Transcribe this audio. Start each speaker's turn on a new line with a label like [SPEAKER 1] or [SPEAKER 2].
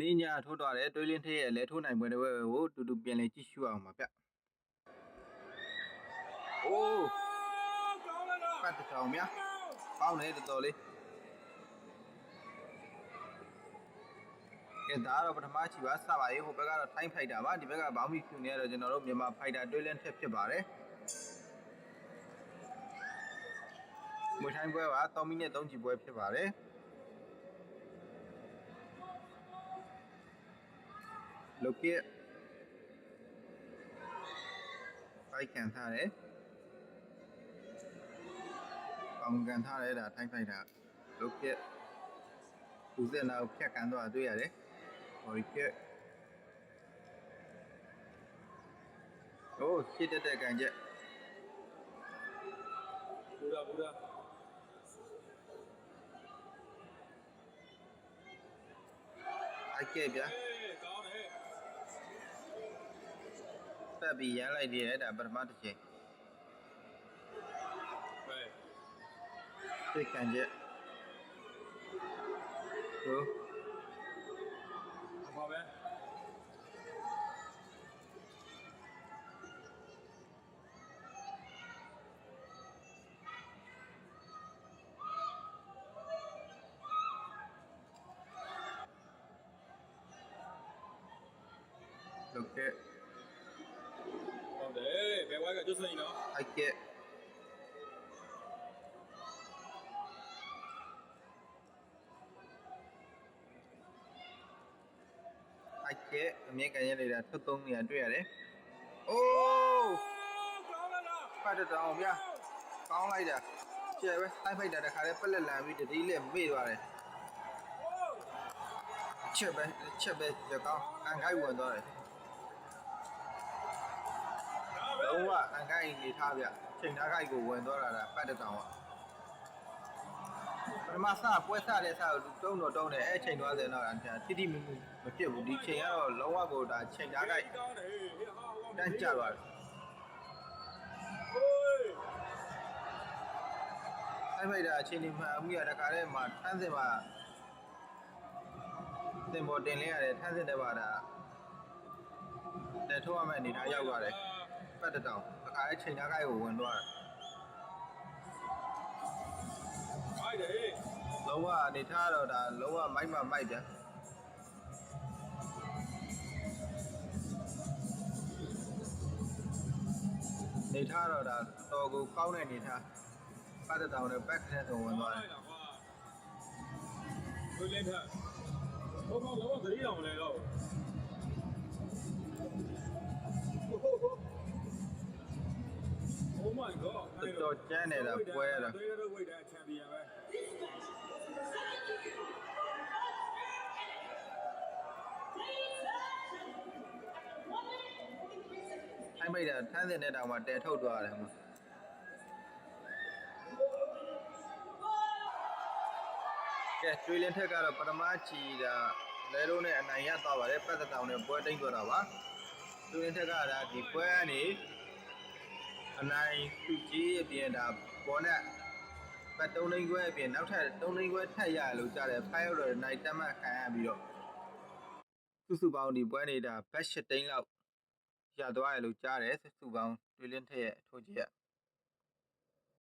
[SPEAKER 1] မင်းညာထိုးသွားတယ်တွေးလင်းထရဲ့လဲထိုးနိုင်ပွဲတစ်ပွဲကိုတူတူပြန်လဲကြည့်ရှုအောင်ပါဗျအိုး
[SPEAKER 2] ကောင်းလိုက်တာ
[SPEAKER 1] ပတ်တစ်ထောင်များပေါင်းနေတော်တော်လေးကဲဒါကတော့ပထမချီပါစပါရေးဟိုဘက်ကတော့ထိုင်းဖိုက်တာပါဒီဘက်ကဘောင်းမီဖြူနေရတော့ကျွန်တော်တို့မြန်မာဖိုက်တာတွေးလင်းထက်ဖြစ်ပါတယ်မွေထိုင်းပွဲပါ3မိနစ်3ချီပွဲဖြစ်ပါတယ် လုတ်ကစ်ဖိုက်ကန်ထားတယ်အောင်ကန်ထားတဲ့ဒါထိုင်းဖိုက်တာလုတ်ပြက်ဦးစင်နာကိုဖြတ်ကန်တော့တွေ့ရတယ်ဟောဒီပြက်โอ้ရှစ်တက်တက်ကန်ချက်
[SPEAKER 2] ဘူရာဘူရာ
[SPEAKER 1] အိုက်ကဲဗျာ
[SPEAKER 2] အေးကောင်းတယ်
[SPEAKER 1] တက်ပြီးရမ်းလိုက်သေးတယ်ဒါပထမတစ်ချိန်
[SPEAKER 2] ပဲ
[SPEAKER 1] ပြက်ကန်ချက်ဟို
[SPEAKER 2] အဖေပဲ
[SPEAKER 1] လုတ်ကက်
[SPEAKER 2] ဟုတ် တယ်ဘယ်ဝိုင်းကကျွတ်စိန်နော်
[SPEAKER 1] အိုက်ကဲအိုက်ကဲအမြဲကန်ရက်နေတာထုတ်သုံးနေရတွေ့ရတယ်အိုး
[SPEAKER 2] ကောင်းလိုက်တာ
[SPEAKER 1] ပတ်တတောင်ဗျာကောင်းလိုက်တာကျဲပဲတိုင်းဖိုက်တာတခါလဲပက်လက်လန်ပြီးတတိလက်မေ့သွားတယ်ချက်ပဲချက်ပဲကြကောင်းအန်ခိုက်ဝင်သွားတယ်
[SPEAKER 2] ဒါပဲ
[SPEAKER 1] လုံးဝအန်ခိုက်နေထားဗျချိန်သားခိုက်ကိုဝင်သွားတာဒါပတ်တတောင်ကပထမစပွဲစတဲ့စကိုတုံးတော့တုံးတယ်အဲ့ချိန်သွားတယ်တော့ဒါတိတိမမမဖြစ်ဘူးဒီချိန်ကတော့လုံးဝကိုဒါချိန်သားခိုက်
[SPEAKER 2] ကောင်းတယ်ဟေးဟာ
[SPEAKER 1] တန်းကျသွားတယ်
[SPEAKER 2] ဟိုး
[SPEAKER 1] တိုင်းဖိုက်တာအချိန်ဒီမှအမှုရတခါလဲမှာထန်းစင်မှာသင်ပေါ်တင်လဲရတယ်ထန်းစင်တဲ့ပါတာတက်ထိုးရမယ့်အနေထားရောက်သွားတယ် ပတ်တတောင်အခါအချိန်သားကိုက်ကိုဝင်သွားတာ
[SPEAKER 2] ဟိုက်တယ်
[SPEAKER 1] လုံးဝအနေထားတော့ဒါလုံးဝမိုက်မမိုက်ဗျာနေထားတော့ဒါတော်ကိုကောင်းတဲ့နေထားပတ်တတောင်နဲ့ဘက်ခနဲ့ဆိုဝင်သွားတယ်
[SPEAKER 2] တာကွာကိုလင်းထက်ဘုံဘောလောကသတိအောင်လဲတော့
[SPEAKER 1] တော်တော်ကျန်းနေတာပွဲရတာ
[SPEAKER 2] တွေးရဝိတ်တဲ့ချန်ပီယံပဲ
[SPEAKER 1] ထိုင်းမိတ်တာထန်းစင်တဲ့တောင်မှာတဲထုတ်သွားတယ်မှာကဲကျွေးလင်းထက်ကတော့ပထမချီတာလဲလုံးနဲ့အနိုင်ရသွားပါတယ်ပတ်သက်တောင်နဲ့ပွဲတိတ်သွားတာပါကျွေးလင်းထက်ကဒါဒီပွဲကနေ အနိုင်သူကြီးအပြင်ဒါဘောနဲ့ပတ်တုံးလိန်ခွဲအပြင်နောက်ထပ်တုံးလိန်ခွဲထပ်ရလို့ကြားတယ်ဖိုင်ရောက်တော့နိုင်တက်မှတ်ခံရပြီးတော့စုစုပေါင်းဒီပွဲနေတာဘတ်ရှစ်တိန်းလောက်ရသွားရလို့ကြားတယ်စုစုပေါင်းတွေးလင်းထက်ရဲ့အထိုးကြီးက